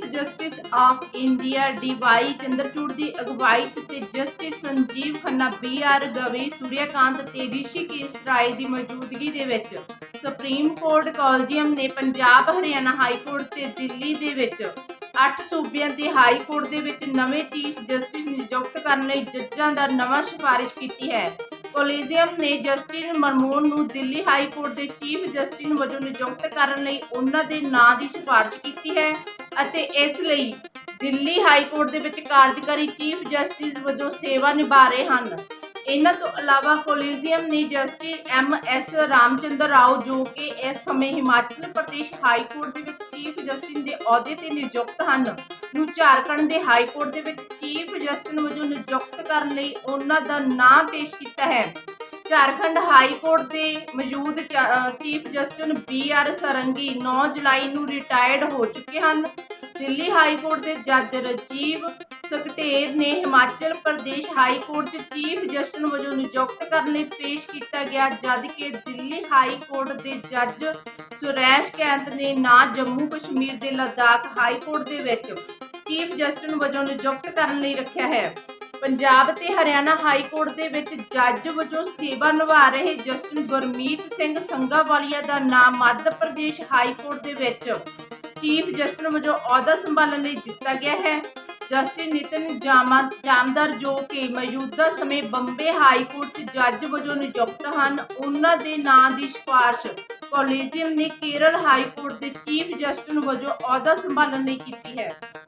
Chief justice of India DY Chandrachud ਦੀ ਅਗਵਾਈ ਤੇ justice Sanjiv Khanna B R Suryakant ਤੇ ਰਿਸ਼ੀਕੇਸ਼ ਰਾਏ ਦੀ ਮੌਜੂਦਗੀ ਦੇ ਵਿੱਚ ਸੁਪਰੀਮ ਕੋਰਟ ਕਾਲਜੀਅਮ ਨੇ ਪੰਜਾਬ, ਹਰਿਆਣਾ ਹਾਈ ਕੋਰਟ ਤੇ ਦਿੱਲੀ ਦੇ ਵਿੱਚ ਅੱਠ ਸੂਬਿਆਂ ਦੇ ਹਾਈ ਕੋਰਟ ਦੇ ਵਿੱਚ ਨਵੇਂ ਚੀਫ ਜਸਟਿਸ ਨਿਯੁਕਤ ਕਰਨ ਲਈ ਜੱਜਾਂ ਦਾ ਨਵਾਂ ਸਿਫਾਰਿਸ਼ ਕੀਤੀ ਹੈ। ਕੋਲੀਜੀਅਮ ਨੇ ਜਸਟਿਸ ਮਰਮੂਨ ਨੂੰ ਦਿੱਲੀ ਹਾਈ ਕੋਰਟ ਦੇ ਚੀਫ ਜਸਟਿਸ ਵਜੋਂ ਨਿਯੁਕਤ ਕਰਨ ਲਈ ਉਹਨਾਂ ਦੇ ਨਾਂ ਦੀ ਸਿਫਾਰਿਸ਼ ਕੀਤੀ ਹੈ। ਅਤੇ ਇਸ ਲਈ ਦਿੱਲੀ ਹਾਈ ਕੋਰਟ ਦੇ ਵਿੱਚ ਕਾਰਜਕਾਰੀ ਚੀਫ ਜਸਟਿਸ ਵਜੋਂ ਸੇਵਾ ਨਿਭਾ ਰਹੇ ਹਨ। ਇਹਨਾਂ ਤੋਂ ਇਲਾਵਾ ਕੋਲੀਜੀਅਮ ਨੇ justice M S Ramachandra Rao ਜੋ ਕਿ ਇਸ ਸਮੇਂ ਹਿਮਾਚਲ ਪ੍ਰਦੇਸ਼ ਹਾਈ ਕੋਰਟ ਦੇ ਵਿੱਚ ਚੀਫ ਜਸਟਿਸ ਦੇ ਅਹੁਦੇ ਤੇ ਨਿਯੁਕਤ ਹਨ। ਨੂੰ ਝਾਰਖੰਡ ਦੇ ਹਾਈ ਕੋਰਟ ਦੇ ਵਿੱਚ ਚੀਫ ਜਸਟਿਸ ਵਜੋਂ ਨਿਯੁਕਤ ਕਰਨ ਲਈ ਉਹਨਾਂ ਦਾ ਨਾਮ ਪੇਸ਼ ਕੀਤਾ ਹੈ। ਝਾਰਖੰਡ ਹਾਈ ਕੋਰਟ ਦੇ ਮੌਜੂਦ chief justice B R Sarangi 9 ਜੁਲਾਈ ਨੂੰ ਰਿਟਾਇਰਡ ਹੋ ਚੁੱਕੇ ਹਨ। ਦਿੱਲੀ ਹਾਈ ਕੋਰਟ ਦੇ ਜੱਜ ਰਜੀਵ ਸਕਟੇਰ ਨੇ ਹਿਮਾਚਲ ਪ੍ਰਦੇਸ਼ ਹਾਈ ਕੋਰਟ 'ਚ ਚੀਫ ਜਸਟਿਸ ਵਜੋਂ ਨਿਯੁਕਤ ਕਰਨ ਲਈ ਪੇਸ਼ ਕੀਤਾ ਗਿਆ, ਜਦ ਕਿ ਦਿੱਲੀ ਹਾਈ ਕੋਰਟ ਦੇ ਜੱਜ ਸੁਰੇਸ਼ ਕੈਂਤ ਨੇ ਨਾ ਜੰਮੂ ਕਸ਼ਮੀਰ ਦੇ ਲਦਾਖ ਹਾਈ ਕੋਰਟ ਦੇ ਵਿੱਚ ਚੀਫ ਜਸਟਿਸ ਵਜੋਂ ਨਿਯੁਕਤ ਕਰਨ ਲਈ ਰੱਖਿਆ ਹੈ। ਪੰਜਾਬ ਤੇ ਹਰਿਆਣਾ ਹਾਈ ਕੋਰਟ ਦੇ ਵਿੱਚ ਜੱਜ ਵਜੋਂ ਸੇਵਾ ਨਿਭਾ ਰਹੇ ਜਸਟਿਸ ਗੁਰਮੀਤ ਸਿੰਘ ਸੰਘਾਵਾਲੀਆ ਦਾ ਨਾਮ ਮੱਧ ਪ੍ਰਦੇਸ਼ ਹਾਈ ਕੋਰਟ ਦੇ ਵਿੱਚ। ਚੀਫ ਜਸਟਿਸ ਵਜੋਂ ਅਹੁਦਾ ਸੰਭਾਲਣ ਲਈ ਦਿੱਤਾ ਗਿਆ ਹੈ। ਜਸਟਿਸ ਨਿਤਨ ਜਾਮਦਾਰ ਜੋ ਕਿ ਮੌਜੂਦਾ ਸਮੇਂ ਬੰਬੇ ਹਾਈ ਕੋਰਟ 'ਚ ਜੱਜ ਵਜੋਂ ਨਿਯੁਕਤ ਹਨ, ਉਹਨਾਂ ਦੇ ਨਾਂ ਦੀ ਸਿਫਾਰਿਸ਼ ਕੋਲੀਜੀਅਮ ਨੇ ਕੇਰਲ ਹਾਈ ਕੋਰਟ ਦੇ ਚੀਫ ਜਸਟਿਸ ਵਜੋਂ ਅਹੁਦਾ ਸੰਭਾਲਣ ਲਈ ਕੀਤੀ ਹੈ।